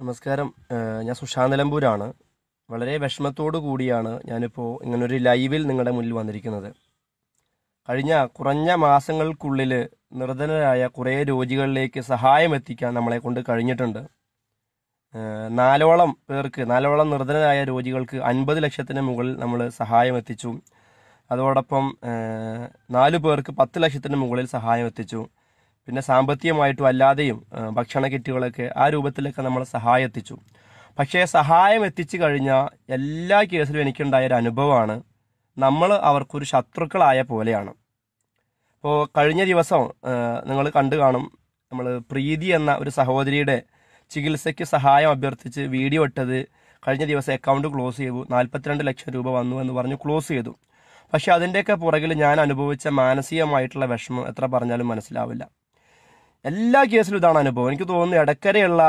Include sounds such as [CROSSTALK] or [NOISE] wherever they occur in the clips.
നമസ്കാരം. ഞാൻ സുശാന്ത് നിലമ്പൂരാണ്. വളരെ വിഷമത്തോടു കൂടിയാണ് ഞാനിപ്പോൾ ഇങ്ങനൊരു ലൈവിൽ നിങ്ങളുടെ മുന്നിൽ വന്നിരിക്കുന്നത്. കഴിഞ്ഞ കുറഞ്ഞ മാസങ്ങൾക്കുള്ളിൽ നിർധനരായ കുറേ രോഗികളിലേക്ക് സഹായം എത്തിക്കാൻ നമ്മളെ കൊണ്ട് കഴിഞ്ഞിട്ടുണ്ട്. നാലോളം പേർക്ക് നാലോളം നിർധനരായ രോഗികൾക്ക് അൻപത് ലക്ഷത്തിന് മുകളിൽ നമ്മൾ സഹായം എത്തിച്ചു. അതോടൊപ്പം നാല് പേർക്ക് പത്ത് ലക്ഷത്തിന് മുകളിൽ സഹായം എത്തിച്ചു. പിന്നെ സാമ്പത്തികമായിട്ടും അല്ലാതെയും ഭക്ഷണ കിറ്റുകളൊക്കെ ആ രൂപത്തിലൊക്കെ നമ്മൾ സഹായം എത്തിച്ചു പക്ഷേ സഹായം എത്തിച്ചു കഴിഞ്ഞാൽ എല്ലാ കേസിലും എനിക്കുണ്ടായ ഒരു അനുഭവമാണ്. നമ്മൾ അവർക്കൊരു ശത്രുക്കളായ പോലെയാണ്. ഇപ്പോൾ കഴിഞ്ഞ ദിവസം നിങ്ങൾ കണ്ടു കാണും നമ്മൾ പ്രീതി എന്ന ഒരു സഹോദരിയുടെ ചികിത്സയ്ക്ക് സഹായം അഭ്യർത്ഥിച്ച് വീഡിയോ ഇട്ടത് കഴിഞ്ഞ ദിവസം അക്കൗണ്ട് ക്ലോസ് ചെയ്തു. നാൽപ്പത്തിരണ്ട് ലക്ഷം രൂപ വന്നു എന്ന് പറഞ്ഞ് ക്ലോസ് ചെയ്തു. പക്ഷേ അതിന്റെയൊക്കെ പുറകിൽ ഞാൻ അനുഭവിച്ച മാനസികമായിട്ടുള്ള വിഷമം എത്ര പറഞ്ഞാലും മനസ്സിലാവില്ല. എല്ലാ കേസിലും ഇതാണ് അനുഭവം. എനിക്ക് തോന്നുന്നു ഇടക്കരയുള്ള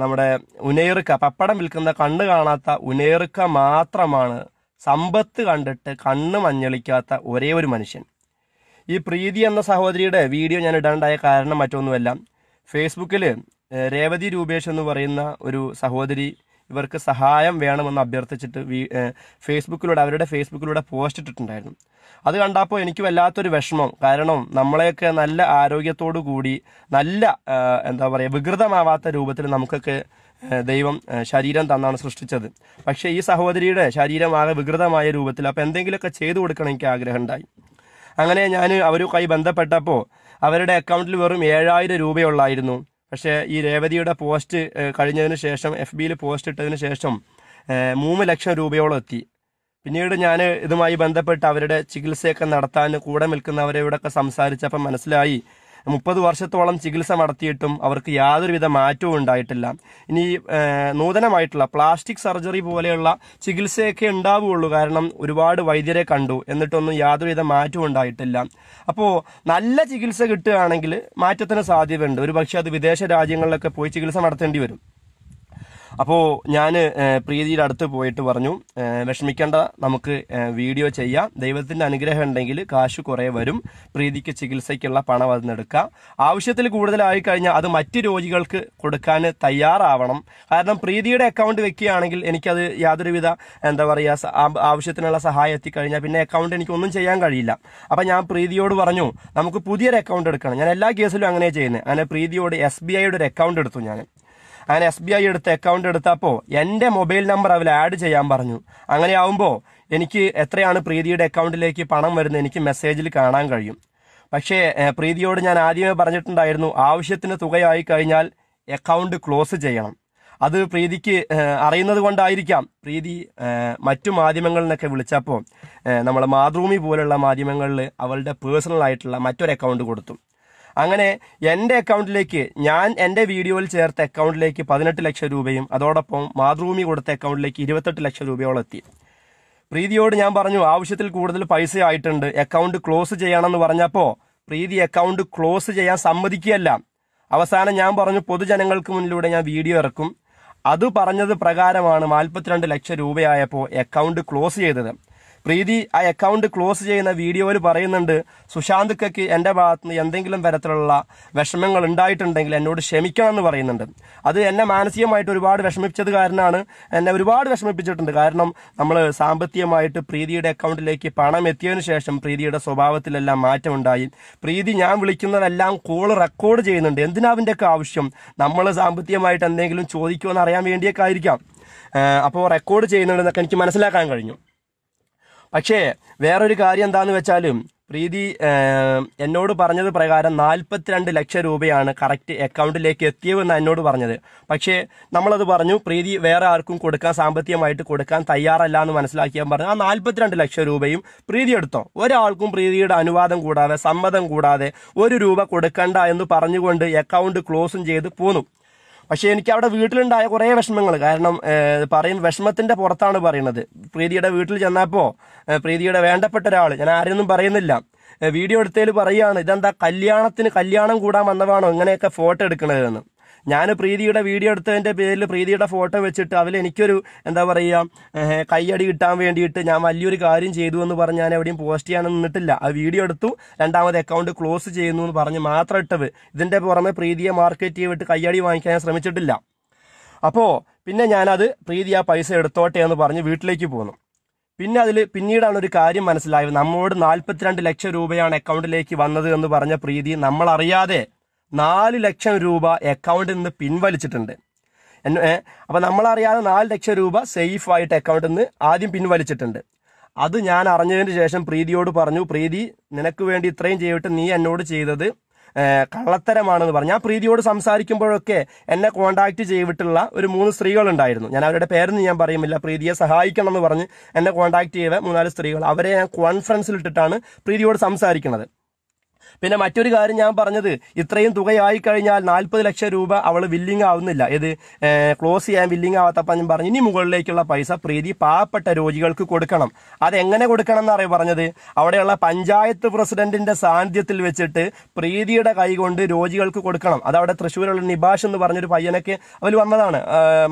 നമ്മുടെ ഉനേറുക്ക പപ്പടം വിൽക്കുന്ന കണ്ണ് കാണാത്ത ഉനേറുക്ക മാത്രമാണ് സമ്പത്ത് കണ്ടിട്ട് കണ്ണ് മഞ്ഞളിക്കാത്ത ഒരേ ഒരു മനുഷ്യൻ. ഈ പ്രീതി എന്ന സഹോദരിയുടെ വീഡിയോ ഞാൻ ഇടാണ്ടായ കാരണം മറ്റൊന്നുമല്ല. ഫേസ്ബുക്കിൽ രേവതി രൂപേഷ് എന്ന് പറയുന്ന ഒരു സഹോദരി ഇവർക്ക് സഹായം വേണമെന്ന് അഭ്യർത്ഥിച്ചിട്ട് ഫേസ്ബുക്കിലൂടെ അവരുടെ ഫേസ്ബുക്കിലൂടെ പോസ്റ്റ് ഇട്ടിട്ടുണ്ടായിരുന്നു. അത് കണ്ടപ്പോൾ എനിക്ക് വല്ലാത്തൊരു വിഷമം. കാരണം നമ്മളെയൊക്കെ നല്ല ആരോഗ്യത്തോടു കൂടി നല്ല എന്താ പറയുക വികൃതമാവാത്ത രൂപത്തിൽ നമുക്കൊക്കെ ദൈവം ശരീരം തന്നാണ് സൃഷ്ടിച്ചത്. പക്ഷേ ഈ സഹോദരിയുടെ ശരീരം ആകെ വികൃതമായ രൂപത്തിൽ അപ്പോൾ എന്തെങ്കിലുമൊക്കെ ചെയ്തു കൊടുക്കണം എനിക്ക് ആഗ്രഹമുണ്ടായി. അങ്ങനെ ഞാൻ അവരുമായി ബന്ധപ്പെട്ടപ്പോൾ അവരുടെ അക്കൗണ്ടിൽ വെറും ഏഴായിരം രൂപയുള്ളായിരുന്നു. പക്ഷേ ഈ രേവതിയുടെ പോസ്റ്റ് കഴിഞ്ഞതിന് ശേഷം എഫ് ബിയിൽ പോസ്റ്റ് ഇട്ടതിന് ശേഷം മൂന്ന് ലക്ഷം രൂപയോളം എത്തി. പിന്നീട് ഞാൻ ഇതുമായി ബന്ധപ്പെട്ട് അവരുടെ ചികിത്സയൊക്കെ നടത്താൻ കൂടെ നിൽക്കുന്നവരോടൊക്കെ സംസാരിച്ചപ്പോൾ മനസ്സിലായി. മുപ്പത് വർഷത്തോളം ചികിത്സ നടത്തിയിട്ടും അവർക്ക് യാതൊരുവിധ മാറ്റവും ഉണ്ടായിട്ടില്ല. ഇനി നൂതനമായിട്ടുള്ള പ്ലാസ്റ്റിക് സർജറി പോലെയുള്ള ചികിത്സയൊക്കെ ഉണ്ടാവുകയുള്ളൂ. കാരണം ഒരുപാട് വൈദ്യരെ കണ്ടു. എന്നിട്ടൊന്നും യാതൊരുവിധ മാറ്റവും ഉണ്ടായിട്ടില്ല. അപ്പോൾ നല്ല ചികിത്സ കിട്ടുകയാണെങ്കിൽ മാറ്റത്തിന് സാധ്യതയുണ്ട്. ഒരു പക്ഷേ അത് വിദേശ രാജ്യങ്ങളിലൊക്കെ പോയി ചികിത്സ നടത്തേണ്ടി വരും. അപ്പോൾ ഞാൻ പ്രീതിയുടെ അടുത്ത് പോയിട്ട് പറഞ്ഞു. വിഷമിക്കേണ്ട നമുക്ക് വീഡിയോ ചെയ്യാം. ദൈവത്തിന്റെ അനുഗ്രഹം ഉണ്ടെങ്കിൽ കാശ് കുറേ വരും. പ്രീതിക്ക് ചികിത്സയ്ക്കുള്ള പണം അതിനെടുക്കാം ആവശ്യത്തിൽ കൂടുതലായി കഴിഞ്ഞാൽ അത് മറ്റ് രോഗികൾക്ക് കൊടുക്കാൻ തയ്യാറാവണം. കാരണം പ്രീതിയുടെ അക്കൗണ്ട് വെക്കുകയാണെങ്കിൽ എനിക്കത് യാതൊരുവിധ എന്താ പറയുക ആവശ്യത്തിനുള്ള സഹായം എത്തിക്കഴിഞ്ഞാൽ പിന്നെ അക്കൗണ്ട് എനിക്കൊന്നും ചെയ്യാൻ കഴിയില്ല. അപ്പം ഞാൻ പ്രീതിയോട് പറഞ്ഞു നമുക്ക് പുതിയൊരു അക്കൗണ്ട് എടുക്കണം. ഞാൻ എല്ലാ കേസിലും അങ്ങനെ ചെയ്യുന്നത് അങ്ങനെ പ്രീതിയോട് എസ് ബി ഐയുടെ ഒരു അക്കൗണ്ട് എടുത്തു ഞാൻ. അങ്ങനെ എസ് ബി ഐ എടുത്ത് അക്കൗണ്ട് എടുത്തപ്പോൾ എന്റെ മൊബൈൽ നമ്പർ അവൽ ആഡ് ചെയ്യാൻ പറഞ്ഞു. അങ്ങനെ ആവുമ്പോൾ എനിക്ക് എത്രയാണ് പ്രീതിയുടെ അക്കൗണ്ടിലേക്ക് പണം വരുന്നത് എനിക്ക് മെസ്സേജിൽ കാണാൻ കഴിയും. പക്ഷേ പ്രീതിയോട് ഞാൻ ആദ്യമേ പറഞ്ഞിട്ടുണ്ടായിരുന്നു ആവശ്യത്തിന് തുകയായി കഴിഞ്ഞാൽ അക്കൗണ്ട് ക്ലോസ് ചെയ്യണം. അത് പ്രീതിക്ക് അറിയുന്നത് കൊണ്ടായിരിക്കാം. പ്രീതി മറ്റു മാധ്യമങ്ങളിൽ നിന്നൊക്കെ വിളിച്ചപ്പോൾ നമ്മൾ മാതൃഭൂമി പോലുള്ള മാധ്യമങ്ങളിൽ അവളുടെ പേഴ്സണൽ ആയിട്ടുള്ള മറ്റൊരു അക്കൗണ്ട് കൊടുത്തു. അങ്ങനെ എന്റെ അക്കൗണ്ടിലേക്ക് ഞാൻ എന്റെ വീഡിയോയിൽ ചേർത്ത അക്കൗണ്ടിലേക്ക് പതിനെട്ട് ലക്ഷം രൂപയും അതോടൊപ്പം മാതൃഭൂമി കൊടുത്ത അക്കൗണ്ടിലേക്ക് ഇരുപത്തെട്ട് ലക്ഷം രൂപയോളം എത്തി. പ്രീതിയോട് ഞാൻ പറഞ്ഞു ആവശ്യത്തിൽ കൂടുതൽ പൈസ ആയിട്ടുണ്ട് അക്കൗണ്ട് ക്ലോസ് ചെയ്യണമെന്ന് പറഞ്ഞപ്പോൾ പ്രീതി അക്കൗണ്ട് ക്ലോസ് ചെയ്യാൻ സമ്മതിക്കുകയല്ല. അവസാനം ഞാൻ പറഞ്ഞു പൊതുജനങ്ങൾക്ക് മുന്നിലൂടെ ഞാൻ വീഡിയോ ഇറക്കും. അത് പറഞ്ഞത് പ്രകാരമാണ് നാൽപ്പത്തിരണ്ട് ലക്ഷം രൂപയായപ്പോൾ അക്കൗണ്ട് ക്ലോസ് ചെയ്തത്. പ്രീതി ആ അക്കൗണ്ട് ക്ലോസ് ചെയ്യുന്ന വീഡിയോയിൽ പറയുന്നുണ്ട് സുശാന്ത്ക്ക് എന്റെ ഭാഗത്ത് നിന്ന് എന്തെങ്കിലും തരത്തിലുള്ള വിഷമങ്ങൾ ഉണ്ടായിട്ടുണ്ടെങ്കിൽ എന്നോട് ക്ഷമിക്കണം എന്ന് പറയുന്നുണ്ട്. അത് എന്നെ മാനസികമായിട്ട് ഒരുപാട് വിഷമിപ്പിച്ചത് കാരണമാണ്. എന്നെ ഒരുപാട് വിഷമിപ്പിച്ചിട്ടുണ്ട്. കാരണം നമ്മൾ സാമ്പത്തികമായിട്ട് പ്രീതിയുടെ അക്കൗണ്ടിലേക്ക് പണം എത്തിയതിനു ശേഷം പ്രീതിയുടെ സ്വഭാവത്തിലെല്ലാം മാറ്റമുണ്ടായി. പ്രീതി ഞാൻ വിളിക്കുന്നതെല്ലാം കോൾ റെക്കോർഡ് ചെയ്യുന്നുണ്ട്. എന്തിനാ അതിന്റെയൊക്കെ ആവശ്യം? നമ്മൾ സാമ്പത്തികമായിട്ട് എന്തെങ്കിലും ചോദിക്കുമോ എന്ന് അറിയാൻ വേണ്ടിയൊക്കെ ആയിരിക്കാം. അപ്പോൾ റെക്കോർഡ് ചെയ്യുന്നുണ്ടെന്നൊക്കെ എനിക്ക് മനസ്സിലാക്കാൻ കഴിഞ്ഞു. പക്ഷേ വേറൊരു കാര്യം എന്താന്ന് വെച്ചാലും പ്രീതി എന്നോട് പറഞ്ഞത് പ്രകാരം നാൽപ്പത്തിരണ്ട് ലക്ഷം രൂപയാണ് കറക്റ്റ് അക്കൗണ്ടിലേക്ക് എത്തിയതെന്ന് എന്നോട് പറഞ്ഞത്. പക്ഷേ നമ്മളത് പറഞ്ഞു പ്രീതി വേറെ ആർക്കും കൊടുക്കാൻ സാമ്പത്തികമായിട്ട് കൊടുക്കാൻ തയ്യാറല്ല എന്ന് മനസ്സിലാക്കിയാൽ പറഞ്ഞു ആ നാൽപ്പത്തിരണ്ട് ലക്ഷം രൂപയും പ്രീതി എടുത്തോ. ഒരാൾക്കും പ്രീതിയുടെ അനുവാദം കൂടാതെ സമ്മതം കൂടാതെ ഒരു രൂപ കൊടുക്കണ്ട എന്ന് പറഞ്ഞുകൊണ്ട് അക്കൗണ്ട് ക്ലോസും ചെയ്ത് പോന്നു. പക്ഷേ എനിക്ക് അവിടെ വീട്ടിലുണ്ടായ കുറേ വിഷമങ്ങൾ. കാരണം പറയും വിഷമത്തിന്റെ പുറത്താണ് പറയുന്നത് പ്രീതിയുടെ വീട്ടിൽ ചെന്നപ്പോ പ്രീതിയുടെ വേണ്ടപ്പെട്ട ഒരാൾ ഞാൻ ആരെയൊന്നും പറയുന്നില്ല. വീഡിയോ എടുത്തതിൽ പറയുകയാണ് ഇതെന്താ കല്യാണത്തിന് കല്യാണം കൂടാൻ വന്നതാണോ? ഇങ്ങനെയൊക്കെ ഫോട്ടോ എടുക്കണതെന്ന് ഞാൻ പ്രീതിയുടെ വീഡിയോ എടുത്തതിന്റെ പേരിൽ പ്രീതിയുടെ ഫോട്ടോ വെച്ചിട്ട് അതിൽ എനിക്കൊരു എന്താ പറയുക കയ്യടി കിട്ടാൻ വേണ്ടിയിട്ട് ഞാൻ വലിയൊരു കാര്യം ചെയ്തു എന്ന് പറഞ്ഞ് ഞാൻ എവിടെയും പോസ്റ്റ് ചെയ്യാൻ നിന്നിട്ടില്ല. ആ വീഡിയോ എടുത്തു രണ്ടാമത് അക്കൗണ്ട് ക്ലോസ് ചെയ്യുന്നു എന്ന് പറഞ്ഞ് മാത്രം ഇട്ടത് ഇതിന്റെ പുറമെ പ്രീതിയെ മാർക്കറ്റ് ചെയ്തിട്ട് കയ്യടി വാങ്ങിക്കാൻ ഞാൻ ശ്രമിച്ചിട്ടില്ല. അപ്പോൾ പിന്നെ ഞാനത് പ്രീതി ആ പൈസ എടുത്തോട്ടെ എന്ന് പറഞ്ഞ് വീട്ടിലേക്ക് പോന്നു. പിന്നെ അതിൽ പിന്നീടാണ് ഒരു കാര്യം മനസ്സിലായത്. നമ്മോട് നാൽപ്പത്തിരണ്ട് ലക്ഷം രൂപയാണ് അക്കൗണ്ടിലേക്ക് വന്നത് എന്ന് പറഞ്ഞ പ്രീതി നമ്മൾ അറിയാതെ നാല് ലക്ഷം രൂപ അക്കൗണ്ടിൽ നിന്ന് പിൻവലിച്ചിട്ടുണ്ട്. അപ്പോൾ നമ്മളറിയാതെ നാല് ലക്ഷം രൂപ സേഫ് ആയിട്ട് അക്കൗണ്ടിൽ നിന്ന് ആദ്യം പിൻവലിച്ചിട്ടുണ്ട്. അത് ഞാൻ അറിഞ്ഞതിന് ശേഷം പ്രീതിയോട് പറഞ്ഞു പ്രീതി നിനക്ക് വേണ്ടി ഇത്രയും ചെയ്തിട്ട് നീ എന്നോട് ചെയ്തത് കള്ളത്തരമാണെന്ന് പറഞ്ഞു. ഞാൻ പ്രീതിയോട് സംസാരിക്കുമ്പോഴൊക്കെ എന്നെ കോണ്ടാക്ട് ചെയ്തിട്ടുള്ള ഒരു മൂന്ന് സ്ത്രീകളുണ്ടായിരുന്നു. ഞാൻ അവരുടെ പേരൊന്നും ഞാൻ പറയുമില്ല പ്രീതിയെ സഹായിക്കണം എന്ന് പറഞ്ഞ് എന്നെ കോണ്ടാക്ട് ചെയ്ത മൂന്നാൽ സ്ത്രീകൾ. അവരെ ഞാൻ കോൺഫറൻസിൽ ഇട്ടിട്ടാണ് പ്രീതിയോട് സംസാരിക്കുന്നത്. പിന്നെ മറ്റൊരു കാര്യം ഞാൻ പറഞ്ഞത് ഇത്രയും തുകയായി കഴിഞ്ഞാൽ നാൽപ്പത് ലക്ഷം രൂപ അവൾ വില്ലിങ് ആവുന്നില്ല. ഇത് ക്ലോസ് ചെയ്യാൻ വില്ലിങ് ആവാത്തപ്പോൾ ഞാൻ പറഞ്ഞു ഇനി മുകളിലേക്കുള്ള പൈസ പ്രീതി പാവപ്പെട്ട രോഗികൾക്ക് കൊടുക്കണം. അതെങ്ങനെ കൊടുക്കണം എന്നറിയ പറഞ്ഞത്? അവിടെയുള്ള പഞ്ചായത്ത് പ്രസിഡന്റിന്റെ സാന്നിധ്യത്തിൽ വെച്ചിട്ട് പ്രീതിയുടെ കൈ കൊണ്ട് രോഗികൾക്ക് കൊടുക്കണം. അത് അവിടെ തൃശ്ശൂരുള്ള നിബാഷ് എന്ന് പറഞ്ഞൊരു പയ്യനൊക്കെ അവർ വന്നതാണ്.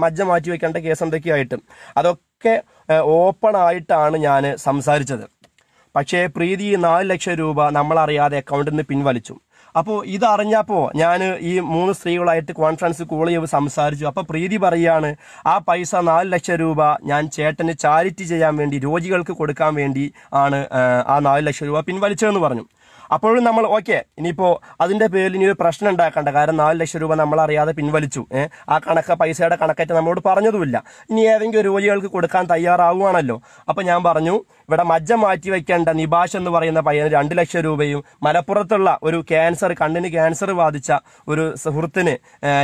മജ്ജ മാറ്റി വെക്കേണ്ട കേസ് എന്തൊക്കെയായിട്ടും. അതൊക്കെ ഓപ്പൺ ആയിട്ടാണ് ഞാൻ സംസാരിച്ചത്. പക്ഷേ പ്രീതി നാല് ലക്ഷം രൂപ നമ്മളറിയാതെ അക്കൗണ്ടിൽ നിന്ന് പിൻവലിച്ചു. അപ്പോൾ ഇതറിഞ്ഞപ്പോൾ ഞാൻ ഈ മൂന്ന് സ്ത്രീകളായിട്ട് കോൺഫറൻസ് കോൾ ചെയ്ത് സംസാരിച്ചു. അപ്പോൾ പ്രീതി പറയാണ് ആ പൈസ നാല് ലക്ഷം രൂപ ഞാൻ ചേട്ടന് ചാരിറ്റി ചെയ്യാൻ വേണ്ടി രോഗികൾക്ക് കൊടുക്കാൻ വേണ്ടി ആണ് ആ നാല് ലക്ഷം രൂപ പിൻവലിച്ചതെന്ന് പറഞ്ഞു. അപ്പോഴും നമ്മൾ ഓക്കെ ഇനിയിപ്പോ അതിന്റെ പേരിൽ ഇനി ഒരു പ്രശ്നം ഉണ്ടാക്കണ്ട. കാരണം നാല് ലക്ഷം രൂപ നമ്മൾ അറിയാതെ പിൻവലിച്ചു ആ കണക്ക് പൈസയുടെ കണക്കറ്റ് നമ്മളോട് പറഞ്ഞതുമില്ല. ഇനി ഏതെങ്കിലും രോഗികൾക്ക് കൊടുക്കാൻ തയ്യാറാവുകയാണല്ലോ. അപ്പോൾ ഞാൻ പറഞ്ഞു ഇവിടെ മജ്ജ മാറ്റി വെക്കേണ്ട നിബാഷ് എന്ന് പറയുന്ന പയ്യന് രണ്ട് ലക്ഷം രൂപയും മലപ്പുറത്തുള്ള ഒരു ക്യാൻസർ കണ്ണിന് ക്യാൻസർ ബാധിച്ച ഒരു സുഹൃത്തിന്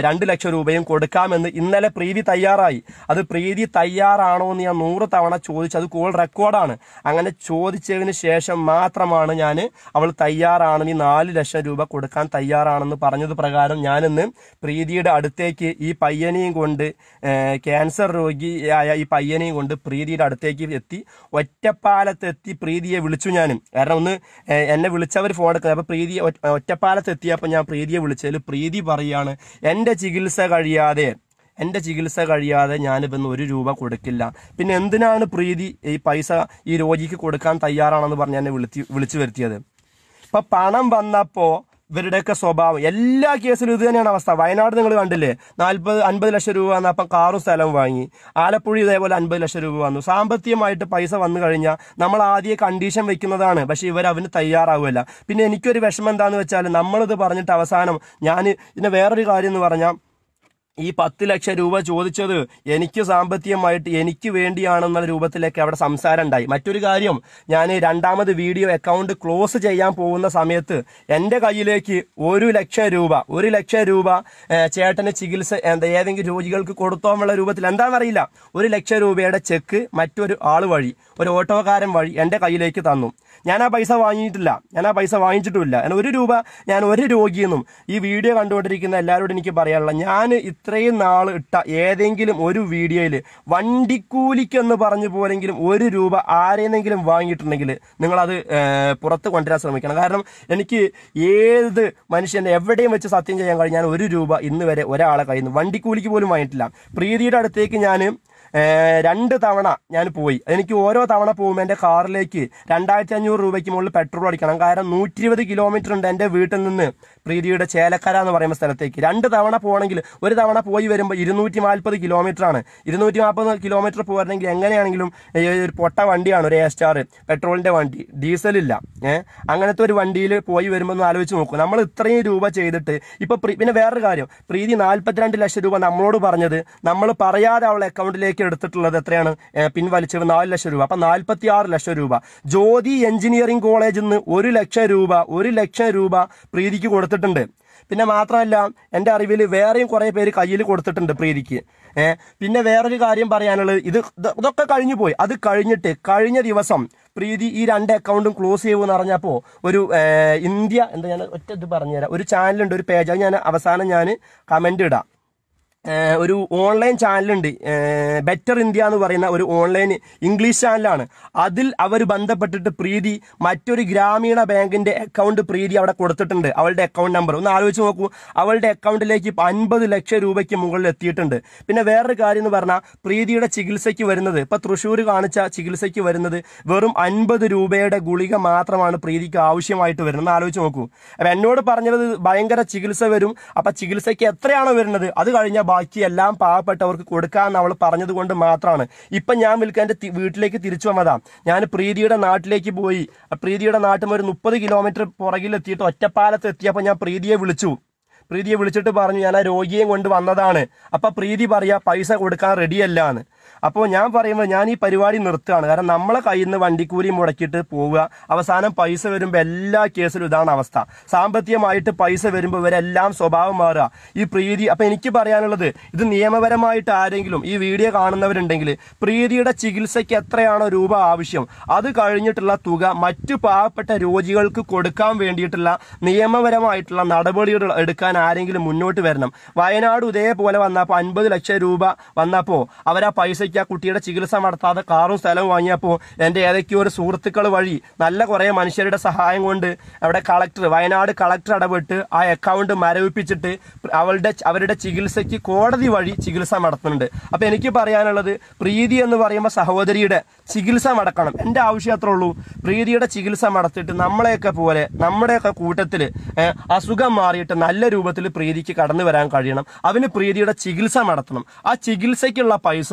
രണ്ട് ലക്ഷം രൂപയും കൊടുക്കാമെന്ന് ഇന്നലെ പ്രീതി തയ്യാറായി. അത് പ്രീതി തയ്യാറാണോ എന്ന് ഞാൻ നൂറ് തവണ ചോദിച്ചു. അത് കോൾ റെക്കോർഡാണ്. അങ്ങനെ ചോദിച്ചതിന് ശേഷം മാത്രമാണ് ഞാൻ അവൾ തയ്യാറാണ് ഈ നാല് ലക്ഷം രൂപ കൊടുക്കാൻ തയ്യാറാണെന്ന് പറഞ്ഞത് പ്രകാരം ഞാനിന്ന് പ്രീതിയുടെ അടുത്തേക്ക് ഈ പയ്യനെയും കൊണ്ട് ക്യാൻസർ രോഗിയായ ഈ പയ്യനെയും കൊണ്ട് പ്രീതിയുടെ അടുത്തേക്ക് എത്തി. ഒറ്റപ്പാലത്തെത്തി പ്രീതിയെ വിളിച്ചു ഞാനും. കാരണം ഒന്ന് എന്നെ വിളിച്ചവർ ഫോൺ എടുക്കുന്നത്. അപ്പോൾ പ്രീതി ഒറ്റപ്പാലത്തെത്തിയപ്പോൾ ഞാൻ പ്രീതിയെ വിളിച്ചതിൽ പ്രീതി പറയാണ് എന്റെ ചികിത്സ കഴിയാതെ എന്റെ ചികിത്സ കഴിയാതെ ഞാനിപ്പം ഒരു രൂപ കൊടുക്കില്ല. പിന്നെ എന്തിനാണ് പ്രീതി ഈ പൈസ ഈ രോഗിക്ക് കൊടുക്കാൻ തയ്യാറാണെന്ന് പറഞ്ഞ് എന്നെ വിളിച്ച് വിളിച്ചു വരുത്തിയത്? ഇപ്പൊ പണം വന്നപ്പോ ഇവരുടെയൊക്കെ സ്വഭാവം. എല്ലാ കേസിലും ഇത് തന്നെയാണ് അവസ്ഥ. വയനാട് നിങ്ങൾ കണ്ടില്ലേ? നാൽപ്പത് അൻപത് ലക്ഷം രൂപ വന്നപ്പം കാറും സ്ഥലവും വാങ്ങി. ആലപ്പുഴ ഇതേപോലെ അൻപത് ലക്ഷം രൂപ വന്നു. സാമ്പത്തികമായിട്ട് പൈസ വന്നു കഴിഞ്ഞാൽ നമ്മൾ ആദ്യം കണ്ടീഷൻ വെക്കുന്നതാണ്. പക്ഷേ ഇവർ അവന് തയ്യാറാവില്ല പിന്നെ എനിക്കൊരു വിഷമം എന്താണെന്ന് വെച്ചാൽ നമ്മളിത് പറഞ്ഞിട്ട് അവസാനം ഞാൻ ഇതിന് വേറൊരു കാര്യം എന്ന് പറഞ്ഞാൽ ഈ പത്ത് ലക്ഷം രൂപ ചോദിച്ചത് എനിക്ക് സാമ്പത്തികമായിട്ട് എനിക്ക് വേണ്ടിയാണെന്നുള്ള രൂപത്തിലേക്ക് അവിടെ സംസാരം ഉണ്ടായി. മറ്റൊരു കാര്യം ഞാൻ രണ്ടാമത് വീഡിയോ അക്കൗണ്ട് ക്ലോസ് ചെയ്യാൻ പോകുന്ന സമയത്ത് എന്റെ കയ്യിലേക്ക് ഒരു ലക്ഷം രൂപ ഒരു ലക്ഷം രൂപ ചേട്ടന് ചികിത്സ എന്താ ഏതെങ്കിലും രോഗികൾക്ക് കൊടുത്തോന്നുള്ള രൂപത്തിൽ എന്താണെന്നറിയില്ല. ഒരു ലക്ഷം രൂപയുടെ ചെക്ക് മറ്റൊരു ആൾ വഴി ഒരു ഓട്ടോകാരൻ വഴി എന്റെ കയ്യിലേക്ക് തന്നു. ഞാൻ ആ പൈസ വാങ്ങിയിട്ടില്ല. ഞാൻ ആ പൈസ വാങ്ങിച്ചിട്ടുമില്ല. ഞാൻ ഒരു രൂപ ഞാൻ ഒരു രോഗിയെന്നും ഈ വീഡിയോ കണ്ടുകൊണ്ടിരിക്കുന്ന എല്ലാവരോടും എനിക്ക് പറയാനുള്ള ഞാൻ ഇത്രയും നാൾ ഇട്ട ഏതെങ്കിലും ഒരു വീഡിയോയിൽ വണ്ടിക്കൂലിക്കെന്ന് പറഞ്ഞു പോലെങ്കിലും ഒരു രൂപ ആരെന്നെങ്കിലും വാങ്ങിയിട്ടുണ്ടെങ്കിൽ നിങ്ങളത് പുറത്ത് കൊണ്ടുവരാൻ ശ്രമിക്കണം. കാരണം എനിക്ക് ഏത് മനുഷ്യന്റെ എവിടെയും വെച്ച് സത്യം ചെയ്യാൻ കഴിഞ്ഞാൽ ഒരു രൂപ ഇന്ന് വരെ ഒരാളെ കഴിയുന്നു വണ്ടിക്കൂലിക്ക് പോലും വാങ്ങിയിട്ടില്ല. പ്രീതിയുടെ അടുത്തേക്ക് ഞാൻ രണ്ട് തവണ ഞാൻ പോയി. എനിക്ക് ഓരോ തവണ പോകുമ്പോൾ എന്റെ കാറിലേക്ക് രണ്ടായിരത്തി അഞ്ഞൂറ് രൂപയ്ക്ക് മുകളിൽ പെട്രോൾ അടിക്കണം. കാരണം നൂറ്റി ഇരുപത് കിലോമീറ്റർ ഉണ്ട് എന്റെ വീട്ടിൽ നിന്ന് പ്രീതിയുടെ ചേലക്കര എന്ന് പറയുന്ന സ്ഥലത്തേക്ക്. രണ്ട് തവണ പോകണമെങ്കിൽ ഒരു തവണ പോയി വരുമ്പോൾ ഇരുന്നൂറ്റി നാൽപ്പത് കിലോമീറ്റർ ആണ്. ഇരുന്നൂറ്റി നാൽപ്പത് കിലോമീറ്റർ പോകണമെങ്കിൽ എങ്ങനെയാണെങ്കിലും ഒരു പൊട്ട വണ്ടിയാണ് ഒരു എ സ്റ്റാർ പെട്രോളിന്റെ വണ്ടി ഡീസലില്ല ഏഹ് അങ്ങനത്തെ ഒരു വണ്ടിയിൽ പോയി വരുമ്പോൾ ഒന്ന് ആലോചിച്ച് നോക്കും. നമ്മൾ ഇത്രയും രൂപ ചെയ്തിട്ട് ഇപ്പോൾ പിന്നെ വേറൊരു കാര്യം. പ്രീതി നാൽപ്പത്തിരണ്ട് ലക്ഷം രൂപ നമ്മളോട് പറഞ്ഞത് നമ്മൾ പറയാതെ അവളെ അക്കൗണ്ടിലേക്ക് എടുത്തിട്ടുള്ളത് എത്രയാണ്? പിൻവലിച്ചത് നാല് ലക്ഷം രൂപ. അപ്പൊ നാൽപ്പത്തി ആറ് ലക്ഷം രൂപ. ജ്യോതി എഞ്ചിനീയറിംഗ് കോളേജിൽ നിന്ന് ഒരു ലക്ഷം രൂപ ഒരു ലക്ഷം രൂപ പ്രീതിക്ക് കൊടുത്തിട്ടുണ്ട്. പിന്നെ മാത്രമല്ല എന്റെ അറിവിൽ വേറെയും കുറേ പേര് കയ്യിൽ കൊടുത്തിട്ടുണ്ട് പ്രീതിക്ക്. പിന്നെ വേറൊരു കാര്യം പറയാനുള്ളത് ഇത് ഇത് ഇതൊക്കെ കഴിഞ്ഞു പോയി. അത് കഴിഞ്ഞിട്ട് കഴിഞ്ഞ ദിവസം പ്രീതി ഈ രണ്ട് അക്കൗണ്ടും ക്ലോസ് ചെയ്യുമെന്ന് അറിഞ്ഞപ്പോൾ ഒരു ഇന്ത്യ എന്താ ഞാൻ ഒറ്റ ഇത് പറഞ്ഞുതരാം. ഒരു ചാനലുണ്ട് ഒരു പേജ് ഞാൻ അവസാനം ഞാൻ കമന്റ് ഇടാം. ഒരു ഓൺലൈൻ ചാനലുണ്ട്. ബെറ്റർ ഇന്ത്യ എന്ന് പറയുന്ന ഒരു ഓൺലൈൻ ഇംഗ്ലീഷ് ചാനലാണ്. അതിൽ അവർ ബന്ധപ്പെട്ടിട്ട് പ്രീതി മറ്റൊരു ഗ്രാമീണ ബാങ്കിന്റെ അക്കൗണ്ട് പ്രീതി അവിടെ കൊടുത്തിട്ടുണ്ട്. അവളുടെ അക്കൗണ്ട് നമ്പർ ഒന്ന് ആലോചിച്ച് നോക്കൂ. അവളുടെ അക്കൗണ്ടിലേക്ക് ഇപ്പൊ അൻപത് ലക്ഷം രൂപയ്ക്ക് മുകളിൽ എത്തിയിട്ടുണ്ട്. പിന്നെ വേറൊരു കാര്യം എന്ന് പറഞ്ഞാൽ പ്രീതിയുടെ ചികിത്സയ്ക്ക് വരുന്നത് ഇപ്പൊ തൃശ്ശൂർ കാണിച്ച ചികിത്സയ്ക്ക് വരുന്നത് വെറും അൻപത് രൂപയുടെ ഗുളിക മാത്രമാണ് പ്രീതിക്ക് ആവശ്യമായിട്ട് വരുന്നത്. ആലോചിച്ച് നോക്കൂ. അപ്പൊ എന്നോട് പറഞ്ഞത് ഭയങ്കര ചികിത്സ വരും. അപ്പൊ ചികിത്സയ്ക്ക് എത്രയാണോ വരുന്നത്? അത് കഴിഞ്ഞാൽ ബാക്കി എല്ലാം പാവപ്പെട്ടവർക്ക് കൊടുക്കാമെന്ന് അവൾ പറഞ്ഞതുകൊണ്ട് മാത്രമാണ്. ഇപ്പം ഞാൻ വിൽക്കാൻ എന്റെ വീട്ടിലേക്ക് തിരിച്ചു വന്നതാ. ഞാൻ പ്രീതിയുടെ നാട്ടിലേക്ക് പോയി. പ്രീതിയുടെ നാട്ടിൽ ഒരു മുപ്പത് കിലോമീറ്റർ പുറകിലെത്തിയിട്ട് ഒറ്റപ്പാലത്ത് എത്തിയപ്പോൾ ഞാൻ പ്രീതിയെ വിളിച്ചു. പ്രീതിയെ വിളിച്ചിട്ട് പറഞ്ഞു ഞാൻ ആ രോഗിയെ കൊണ്ട് വന്നതാണ്. അപ്പൊ പ്രീതി പറയാ പൈസ കൊടുക്കാൻ റെഡിയല്ല എന്ന് അപ്പോൾ ഞാൻ പറയുമ്പോൾ ഞാൻ ഈ പരിപാടി നിർത്തുകയാണ്. കാരണം നമ്മളെ കയ്യിൽ നിന്ന് വണ്ടിക്കൂലി മുടക്കിയിട്ട് പോവുക അവസാനം പൈസ വരുമ്പോൾ എല്ലാ കേസിലും ഇതാണ് അവസ്ഥ. സാമ്പത്തികമായിട്ട് പൈസ വരുമ്പോൾ ഇവരെല്ലാം സ്വഭാവം മാറുക. ഈ പ്രീതി അപ്പം എനിക്ക് പറയാനുള്ളത് ഇത് നിയമപരമായിട്ട് ആരെങ്കിലും ഈ വീഡിയോ കാണുന്നവരുണ്ടെങ്കിൽ പ്രീതിയുടെ ചികിത്സയ്ക്ക് എത്രയാണോ രൂപ ആവശ്യം അത് കഴിഞ്ഞിട്ടുള്ള തുക മറ്റു പാവപ്പെട്ട രോഗികൾക്ക് കൊടുക്കാൻ വേണ്ടിയിട്ടുള്ള നിയമപരമായിട്ടുള്ള നടപടികൾ എടുക്കാൻ ആരെങ്കിലും മുന്നോട്ട് വരണം. വയനാട് ഇതേപോലെ വന്നപ്പോൾ അൻപത് ലക്ഷം രൂപ വന്നപ്പോൾ അവരാ ആ പൈസയ്ക്ക് ആ കുട്ടിയുടെ ചികിത്സ നടത്താതെ കാറും സ്ഥലവും വാങ്ങിയപ്പോൾ എന്റെ ഏതൊക്കെയോ ഒരു സുഹൃത്തുക്കൾ വഴി നല്ല കുറേ മനുഷ്യരുടെ സഹായം കൊണ്ട് അവിടെ കളക്ടർ വയനാട് കളക്ടർ ഇടപെട്ട് ആ അക്കൗണ്ട് മരവിപ്പിച്ചിട്ട് അവളുടെ അവരുടെ ചികിത്സയ്ക്ക് കോടതി വഴി ചികിത്സ നടത്തുന്നുണ്ട്. അപ്പോൾ എനിക്ക് പറയാനുള്ളത് പ്രീതി എന്ന് പറയുമ്പോൾ സഹോദരിയുടെ ചികിത്സ നടക്കണം. എന്റെ ആവശ്യം അത്രേ ഉള്ളൂ. പ്രീതിയുടെ ചികിത്സ നടത്തിയിട്ട് നമ്മളെയൊക്കെ പോലെ നമ്മുടെയൊക്കെ കൂട്ടത്തിൽ അസുഖം മാറിയിട്ട് നല്ല രൂപത്തിൽ പ്രീതിക്ക് കടന്നു വരാൻ കഴിയണം. അവന് പ്രീതിയുടെ ചികിത്സ നടത്തണം. ആ ചികിത്സയ്ക്കുള്ള പൈസ